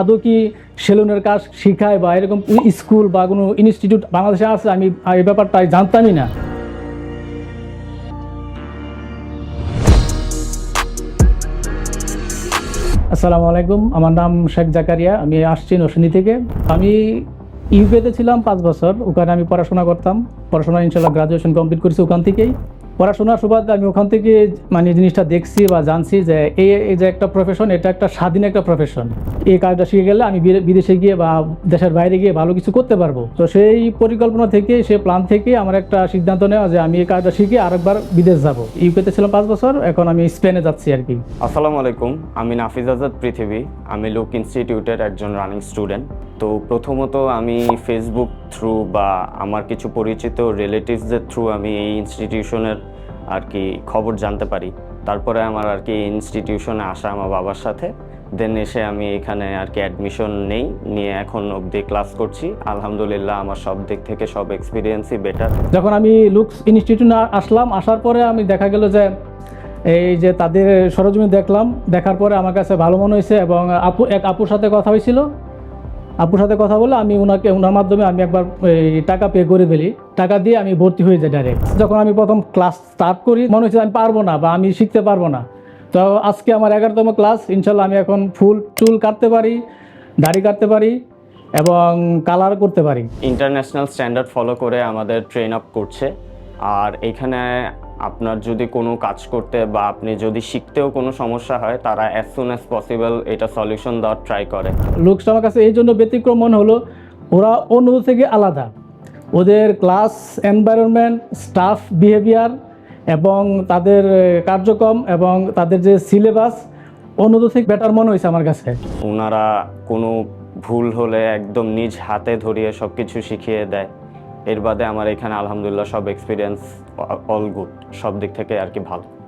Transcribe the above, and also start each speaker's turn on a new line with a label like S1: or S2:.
S1: আদৌ কি সেলুনের কাজ শিখায় বা এরকম স্কুল বা কোনো ইনস্টিটিউট বাংলাদেশে আছে? আমি এই ব্যাপারটা জানতামই না। আসসালামু আলাইকুম। আমার নাম শেখ জাকারিয়া। আমি আসছি নরসিংদী থেকে। আমি ইউপিতে ছিলাম পাঁচ বছর। ওখানে আমি পড়াশোনা করতাম। পড়াশোনা ইনশাল্লাহ গ্রাজুয়েশন কমপ্লিট করেছি ওখান থেকেই। পড়াশোনার সুবাদে আমি ওখান থেকে মানে জিনিসটা দেখছি বা জানছি যে এই যে একটা প্রফেশন এটা একটা স্বাধীন একটা প্রফেশন এই কাজটা শিখে গেলে আমি বিদেশে গিয়ে বা দেশের বাইরে গিয়ে ভালো কিছু করতে পারব। তো সেই পরিকল্পনা থেকে সে প্ল্যান থেকে আমার একটা সিদ্ধান্ত নেওয়া যে আমি এই কাজটা শিখে আরেকবার বিদেশ যাব। ইউকেতে ছিলাম পাঁচ বছর, এখন আমি স্পেনে যাচ্ছি আর কি।
S2: আসসালামু আলাইকুম, আমি নাফিজ আজাদ, পৃথিবী। আমি লুক ইনস্টিটিউটের একজন রানিং স্টুডেন্ট। তো প্রথমত আমি ফেসবুক থ্রু বা আমার কিছু পরিচিত রিলেটিভসদের থ্রু আমি এই ইনস্টিটিউশনের আর কি খবর জানতে পারি। তারপরে আমার আর কি ইনস্টিটিউশনে আসা আমার বাবার সাথে। দেন এসে আমি এখানে আর কি অ্যাডমিশন নেই, নিয়ে এখন অবধি ক্লাস করছি। আলহামদুলিল্লাহ আমার সব দিক থেকে সব এক্সপিরিয়েন্সই বেটার
S1: যখন আমি লুকস ইনস্টিটিউটে আসলাম, আসার পরে আমি দেখা গেল যে এই যে তাদের সরজমি দেখলাম, দেখার পরে আমার কাছে ভালো মনে হয়েছে এবং আপু এক আপুর সাথে কথা হয়েছিল। আপুর সাথে কথা বলে আমি ওনাকে ওনার মাধ্যমে আমি একবার টাকা পে করে ফেলি। টাকা দিয়ে আমি ভর্তি হয়ে যাই ডাইরেক্ট যখন আমি প্রথম ক্লাস স্টার্ট করি, মনে হচ্ছে আমি পারব না বা আমি শিখতে পারব না। তো আজকে আমার এগারোতম ক্লাস ইনশাল্লাহ আমি এখন ফুল চুল কাটতে পারি, দাড়ি কাটতে পারি এবং কালার করতে পারি।
S2: ইন্টারন্যাশনাল স্ট্যান্ডার্ড ফলো করে আমাদের ট্রেন আপ করছে। আর এখানে আপনার যদি কোনো কাজ করতে বা আপনি যদি শিখতেও কোনো সমস্যা হয় তারা অ্যাজ সুন অ্যাজ পসিবল এটা সলিউশন দেওয়ার ট্রাই করে।
S1: লুকসটা আমার কাছে এই জন্য ব্যতিক্রম মনে হলো ওরা অন্য থেকে আলাদা। ওদের ক্লাস এনভায়রনমেন্ট স্টাফ বিহেভিয়ার এবং তাদের কার্যক্রম এবং তাদের যে সিলেবাস অন্যদের থেকে বেটার মনে হয়েছে আমার কাছে।
S2: ওনারা কোনো ভুল হলে একদম নিজ হাতে ধরিয়ে সব কিছু শিখিয়ে দেয়। এর বাদে আমার এখানে আলহামদুলিল্লাহ সব এক্সপিরিয়েন্স অল গুড সব দিক থেকে আর কি ভালো।